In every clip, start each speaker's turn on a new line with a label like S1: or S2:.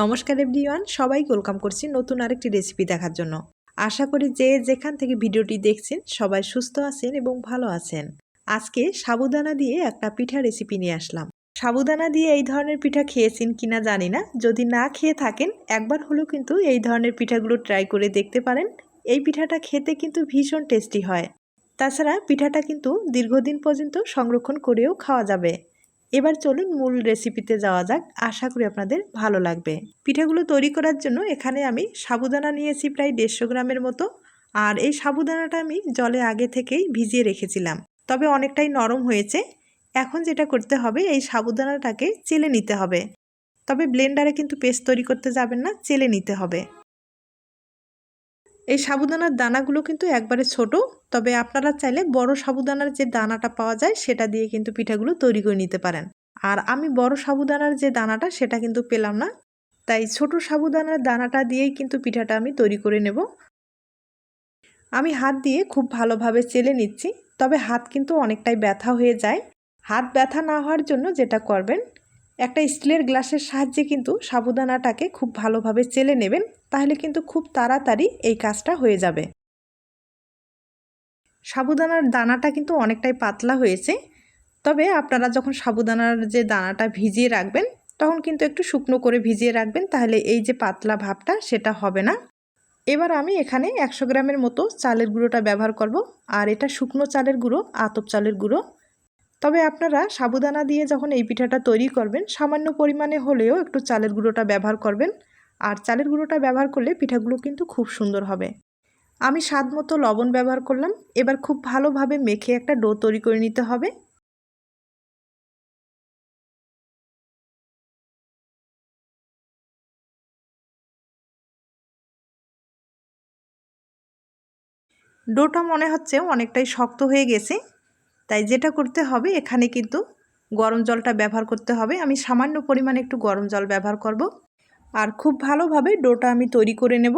S1: নমস্কার এভরিওয়ান সবাই ওয়েলকাম করছি নতুন আরেকটি রেসিপি দেখার জন্য। আশা করি যে যেখান থেকে ভিডিওটি দেখছেন, সবাই সুস্থ আছেন এবং ভালো আছেন। আজকে সাবুদানা দিয়ে একটা পিঠা রেসিপি নিয়ে আসলাম। সাবুদানা দিয়ে এই ধরনের পিঠা খেয়েছেন কিনা জানি না, যদি না খেয়ে থাকেন, একবার হলেও কিন্তু এই ধরনের পিঠাগুলো ট্রাই করে দেখতে পারেন। এই পিঠাটা খেতে কিন্তু ভীষণ টেস্টি হয়। তাছাড়া পিঠাটা কিন্তু দীর্ঘদিন পর্যন্ত সংরক্ষণ করেও খাওয়া যাবে। এবার চলুন মূল রেসিপিতে যাওয়া যাক। আশা করি আপনাদের ভালো লাগবে। পিঠাগুলো তৈরি করার জন্য এখানে আমি সাবুদানা নিয়েছি প্রায় দেড়শো গ্রামের মতো। আর এই সাবুদানাটা আমি জলে আগে থেকেই ভিজিয়ে রেখেছিলাম। তবে অনেকটাই নরম হয়েছে। এখন যেটা করতে হবে, এই সাবুদানাটাকে চেলে নিতে হবে। তবে ব্লেন্ডারে কিন্তু পেস্ট তৈরি করতে যাবেন না, চেলে নিতে হবে। এই সাবুদানার দানাগুলো কিন্তু একবারে ছোট, তবে আপনারা চাইলে বড় সাবুদানার যে দানাটা পাওয়া যায় সেটা দিয়ে কিন্তু পিঠাগুলো তৈরি করে নিতে পারেন। আর আমি বড় সাবুদানার যে দানাটা সেটা কিন্তু পেলাম না, তাই ছোট সাবুদানার দানাটা দিয়েই কিন্তু পিঠাটা আমি তৈরি করে নেব। আমি হাত দিয়ে খুব ভালোভাবে চেলে নিচ্ছি, তবে হাত কিন্তু অনেকটাই ব্যথা হয়ে যায়। হাত ব্যথা না হওয়ার জন্য যেটা করবেন একটা স্টিলের গ্লাসের সাহায্যে কিন্তু সাবুদানাটাকে খুব ভালোভাবে চেলে নেবেন, তাহলে কিন্তু খুব তাড়াতাড়ি এই কাজটা হয়ে যাবে। সাবুদানার দানাটা কিন্তু অনেকটাই পাতলা হয়েছে, তবে আপনারা যখন সাবুদানার যে দানাটা ভিজিয়ে রাখবেন, তখন কিন্তু একটু শুকনো করে ভিজিয়ে রাখবেন, তাহলে এই যে পাতলা ভাবটা সেটা হবে না। এবার আমি এখানে একশো গ্রামের মতো চালের গুঁড়োটা ব্যবহার করব, আর এটা শুকনো চালের গুঁড়ো, আতপ চালের গুঁড়ো। তবে আপনারা সাবুদানা দিয়ে যখন এই পিঠাটা তৈরি করবেন, সামান্য পরিমাণে হলেও একটু চালের গুঁড়োটা ব্যবহার করবেন। আর চালের গুঁড়োটা ব্যবহার করলে পিঠাগুলো কিন্তু খুব সুন্দর হবে। আমি স্বাদ মতো লবণ ব্যবহার করলাম। এবার খুব ভালোভাবে মেখে একটা ডো তৈরি করে নিতে হবে। ডোটা মনে হচ্ছে অনেকটাই শক্ত হয়ে গেছে। তাই যেটা করতে হবে, এখানে কিন্তু গরম জলটা ব্যবহার করতে হবে। আমি সামান্য পরিমাণে একটু গরম জল ব্যবহার করব। আর খুব ভালোভাবে ডোটা আমি তৈরি করে নেব।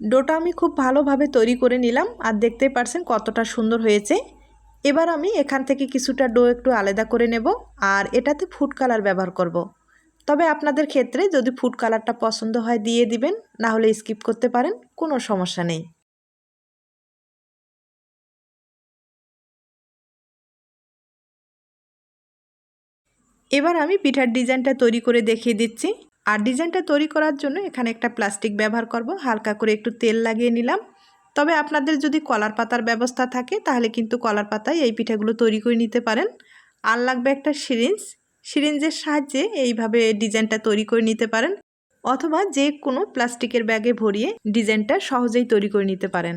S1: ডোটা আমি খুব ভালোভাবে তৈরি করে নিলাম আর দেখতেই পারছেন কতটা সুন্দর হয়েছে। এবার আমি এখান থেকে কিছুটা ডো একটু আলাদা করে নেব আর এটাতে ফুড কালার ব্যবহার করব। তবে আপনাদের ক্ষেত্রে যদি ফুড কালারটা পছন্দ হয় দিয়ে দিবেন, না হলে স্কিপ করতে পারেন, কোনো সমস্যা নেই। এবার আমি পিঠার ডিজাইনটা তৈরি করে দেখিয়ে দিচ্ছি। আর ডিজাইনটা তৈরি করার জন্য এখানে একটা প্লাস্টিক ব্যবহার করব। হালকা করে একটু তেল লাগিয়ে নিলাম। তবে আপনাদের যদি কলার পাতার ব্যবস্থা থাকে, তাহলে কিন্তু কলার পাতায় এই পিঠাগুলো তৈরি করে নিতে পারেন। আর লাগবে একটা সিরিঞ্জ। সিরিঞ্জের সাহায্যে এইভাবে ডিজাইনটা তৈরি করে নিতে পারেন। অথবা যে কোনো প্লাস্টিকের ব্যাগে ভরিয়ে ডিজাইনটা সহজেই তৈরি করে নিতে পারেন।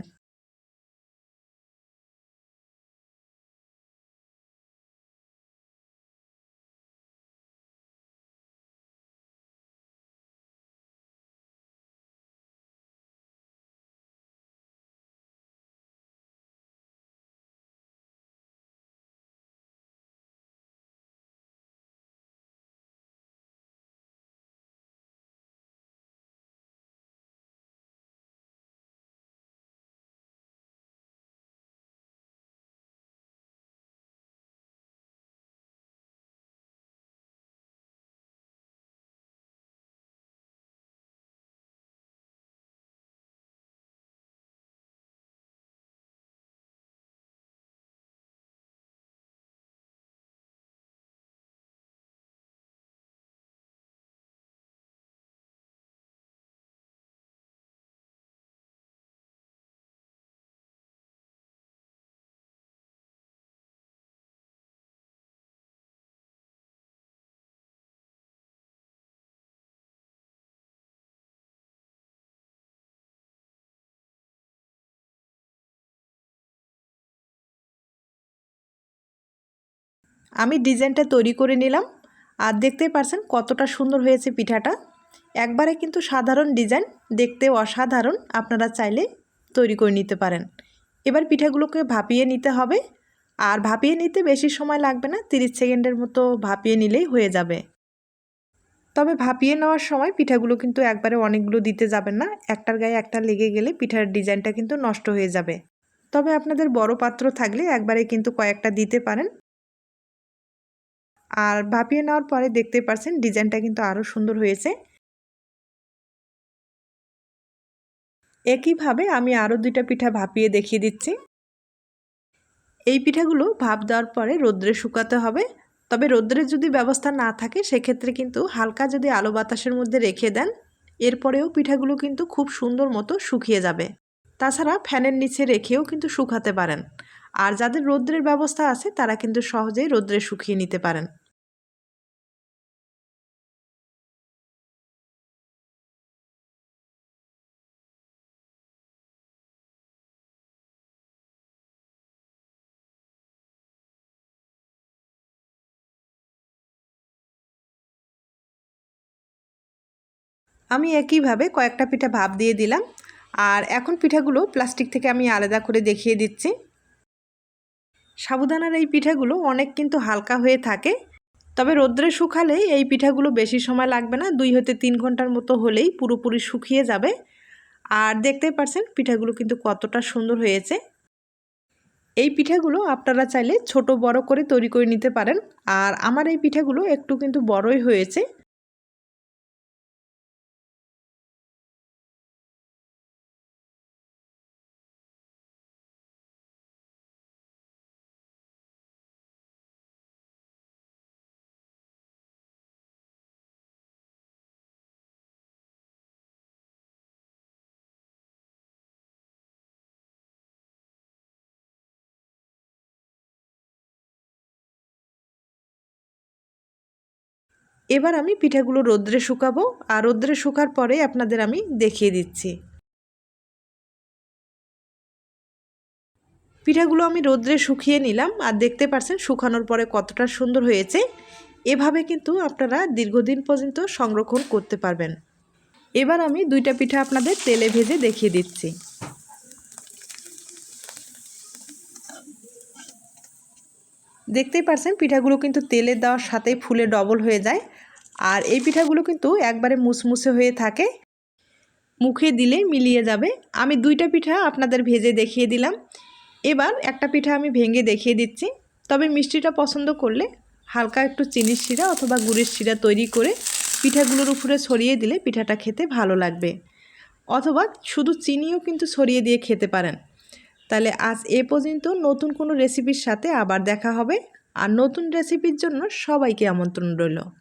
S1: আমি ডিজাইনটা তৈরি করে নিলাম আর দেখতেই পারছেন কতটা সুন্দর হয়েছে পিঠাটা। একবারে কিন্তু সাধারণ ডিজাইন দেখতে অসাধারণ, আপনারা চাইলে তৈরি করে নিতে পারেন। এবার পিঠাগুলোকে ভাপিয়ে নিতে হবে। আর ভাপিয়ে নিতে বেশি সময় লাগবে না, তিরিশ সেকেন্ডের মতো ভাপিয়ে নিলেই হয়ে যাবে। তবে ভাপিয়ে নেওয়ার সময় পিঠাগুলো কিন্তু একবারে অনেকগুলো দিতে যাবেন না, একটার গায়ে একটা লেগে গেলে পিঠার ডিজাইনটা কিন্তু নষ্ট হয়ে যাবে। তবে আপনাদের বড় পাত্র থাকলে একবারে কিন্তু কয়েকটা দিতে পারেন। আর ভাপিয়ে নেওয়ার পরে দেখতে পারছেন ডিজাইনটা কিন্তু আরও সুন্দর হয়েছে। একইভাবে আমি আরও দুইটা পিঠা ভাপিয়ে দেখিয়ে দিচ্ছি। এই পিঠাগুলো ভাপ দেওয়ার পরে রোদ্রে শুকাতে হবে। তবে রোদ্রের যদি ব্যবস্থা না থাকে, সেক্ষেত্রে কিন্তু হালকা যদি আলো বাতাসের মধ্যে রেখে দেন, এরপরেও পিঠাগুলো কিন্তু খুব সুন্দর মতো শুকিয়ে যাবে। তাছাড়া ফ্যানের নিচে রেখেও কিন্তু শুকাতে পারেন। আর যাদের রোদ্রের ব্যবস্থা আছে, তারা কিন্তু সহজেই রোদ্রে শুকিয়ে নিতে পারেন। আমি একইভাবে কয়েকটা পিঠা ভাপ দিয়ে দিলাম। আর এখন পিঠাগুলো প্লাস্টিক থেকে আমি আলাদা করে দেখিয়ে দিচ্ছি। সাবুদানার এই পিঠাগুলো অনেক কিন্তু হালকা হয়ে থাকে। তবে রোদ্রে শুকালে এই পিঠাগুলো বেশি সময় লাগবে না, দুই হতে তিন ঘণ্টার মতো হলেই পুরোপুরি শুকিয়ে যাবে। আর দেখতেই পারছেন পিঠাগুলো কিন্তু কতটা সুন্দর হয়েছে। এই পিঠাগুলো আপনারা চাইলে ছোট বড় করে তৈরি করে নিতে পারেন। আর আমার এই পিঠাগুলো একটু কিন্তু বড়ই হয়েছে। এবার আমি পিঠাগুলো রোদ্রে শুকাবো আর রোদ্রে শুকার পরে আপনাদের আমি দেখিয়ে দিচ্ছি। পিঠাগুলো আমি রোদ্রে শুকিয়ে নিলাম আর দেখতে পারছেন শুকানোর পরে কতটা সুন্দর হয়েছে। এভাবে কিন্তু আপনারা দীর্ঘদিন পর্যন্ত সংরক্ষণ করতে পারবেন। এবার আমি দুইটা পিঠা আপনাদের তেলে ভেজে দেখিয়ে দিচ্ছি। দেখতেই পারছেন পিঠাগুলো কিন্তু তেলে দেওয়ার সাথেই ফুলে ডবল হয়ে যায়। আর এই পিঠাগুলো কিন্তু একবারে মুসমুসে হয়ে থাকে। মুখে দিলে মিলিয়ে যাবে। আমি দুইটা পিঠা আপনাদের ভেজে দেখিয়ে দিলাম। এবার একটা পিঠা আমি ভেঙে দেখিয়ে দিচ্ছি। তবে মিষ্টিটা পছন্দ করলে হালকা একটু চিনির শিরা অথবা গুড়ের শিরা তৈরি করে পিঠাগুলোর উপরে ছড়িয়ে দিলে পিঠাটা খেতে ভালো লাগবে। অথবা শুধু চিনিও কিন্তু ছড়িয়ে দিয়ে খেতে পারেন। তাহলে আজ এ পর্যন্ত নতুন কোনো রেসিপির সাথে আবার দেখা হবে। আর নতুন রেসিপির জন্য সবাইকে আমন্ত্রণ রইল।